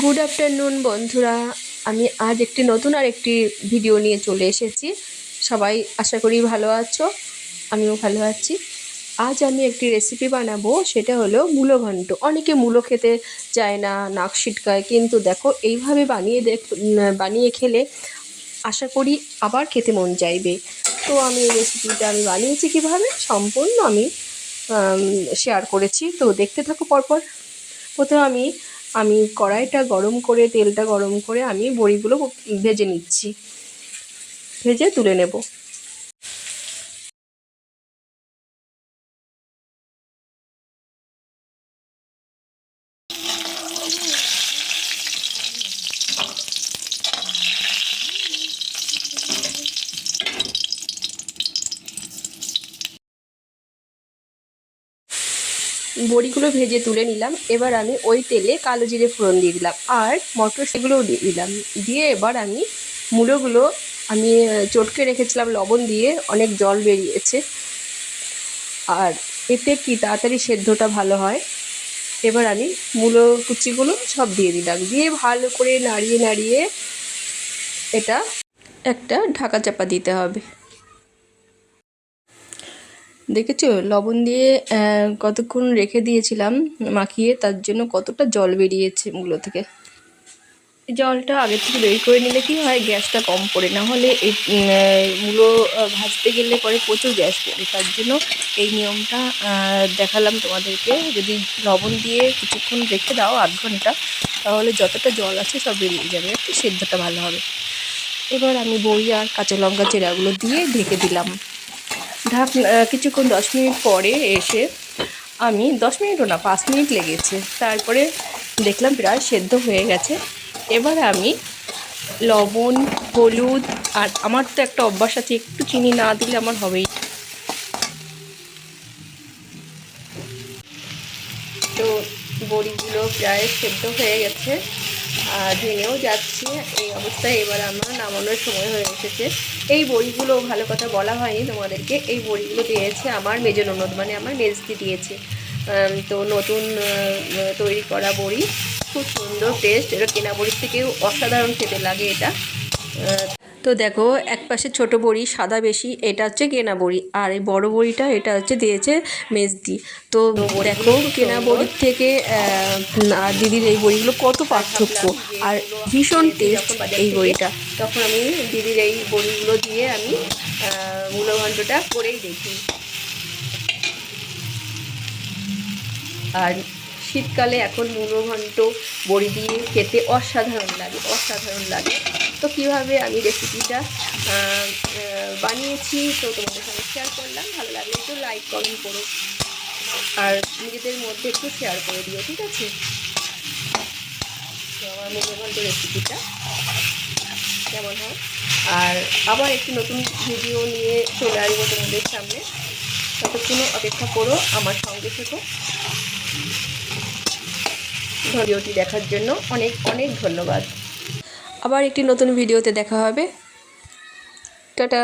Good afternoon বন্ধুরা। আমি আজ একটি নতুন আর একটি ভিডিও নিয়ে চলে এসেছি। সবাই আশা করি ভালো আছো, আমিও ভালো আছি। আজ আমি একটি রেসিপি বানাবো, সেটা হলো মূলো ঘন্ট। অনেকে মূলো খেতে চায় না, নাক ছিটকায় কিন্তু দেখো, এইভাবে বানিয়ে দেখ বানিয়ে খেলে আশা করি আবার খেতে মন চাইবে। তো আমি এই রেসিপিটা আমি বানিয়েছি কীভাবে, সম্পূর্ণ আমি শেয়ার করেছি। তো দেখতে থাকো পরপর। প্রথমে আমি আমি কড়াইটা গরম করে তেলটা গরম করে আমি বড়িগুলো ভেজে নিচ্ছি। ভেজে তুলে নেব। বড়িগুলো ভেজে তুলে নিলাম। এবার আমি ওই তেলে কালো জিরে ফোড়ন দিয়ে দিলাম আর মটর সেগুলোও দিয়ে দিলাম। দিয়ে এবার আমি মূলোগুলো আমি চটকে রেখেছিলাম লবণ দিয়ে, অনেক জল বেরিয়েছে। আর এতে কি তাড়াতাড়ি সেদ্ধটা ভালো হয়? এবার আমি মূলো কুচিগুলো সব দিয়ে দিলাম। দিয়ে ভালো করে নাড়িয়ে নাড়িয়ে এটা একটা ঢাকা চাপা দিতে হবে। দেখেছ? লবণ দিয়ে কতক্ষণ রেখে দিয়েছিলাম মাখিয়ে, তার জন্য কতটা জল বেরিয়েছে মূলো থেকে? জলটা আগের থেকে বের করে নিলে কি হয়? গ্যাসটা কম পড়ে, না হলে এই মূলো ভাজতে গেলে পরে প্রচুর গ্যাস পড়ে। তার জন্য এই নিয়মটা দেখালাম তোমাদেরকে। যদি লবণ দিয়ে কিছুক্ষণ রেখে দাও আধ ঘণ্টা, তাহলে যতটা জল আছে সব বেরিয়ে যাবে। একটু সেদ্ধটা ভালো হবে। এবার আমি বড়ি আর কাঁচা লঙ্কা চেরাগুলো দিয়ে ঢেকে দিলাম। ঢাক কিছুক্ষণ দশ মিনিট পরে এসে আমি, দশ মিনিটও না, পাঁচ মিনিট লেগেছে। তারপরে দেখলাম প্রায় সেদ্ধ হয়ে গেছে। এবার আমি লবণ, হলুদ আর আমার তো একটা অভ্যাস আছে, একটু চিনি না দিলে আমার হবেই। তো বড়িগুলো প্রায় সেদ্ধ হয়ে গেছে। আর ভেঙেও যাচ্ছে। এই অবস্থায় এবার আমার নামানোর সময় হয়ে এসেছে। এই বড়িগুলো ভালো কথা বলা হয়নি তোমাদেরকে। এই বড়িগুলো দিয়েছে আমার মেজো ননদ মানে আমার মেজদি দিয়েছে। তো নতুন তৈরি করা বড়ি। খুব সুন্দর টেস্ট এটা কেনা বড়ির থেকেও অসাধারণ খেতে লাগে এটা। তো দেখো এক পাশে ছোট বড়ি সাদা বেশি এটা হচ্ছে কেনা বড়ি আর এই বড় বড়িটা এটা হচ্ছে দিয়েছে মেজদি। তো দেখো কেনা বড়ির থেকে আর দিদির এই বড়িগুলো কত পার্থক্য আর ভীষণ টেস্ট এই বড়িটা। তখন আমি দিদির এই বড়িগুলো দিয়ে আমি আহ, মূলো ঘন্টটা করেই দেখি। আর শীতকালে এখন মুলো ঘন্ট, বড়ি দিয়ে খেতে অসাধারণ লাগে অসাধারণ লাগে। তো কীভাবে আমি রেসিপিটা বানিয়েছি, তো তোমাদের সঙ্গে শেয়ার করলাম। ভালো লাগলে একটু লাইক কমেন্ট করো। আর নিজেদের মধ্যে একটু শেয়ার করে দিও, ঠিক আছে? তো আমার রেসিপিটা কেমন হয়? আর আবার একটি নতুন ভিডিও নিয়ে চলে আসব তোমাদের সামনে। ততক্ষণও অপেক্ষা করো, আমার সঙ্গে থেকো। ভিডিওটি দেখার জন্য অনেক অনেক ধন্যবাদ। আবার একটি নতুন ভিডিওতে দেখা হবে। টাটা।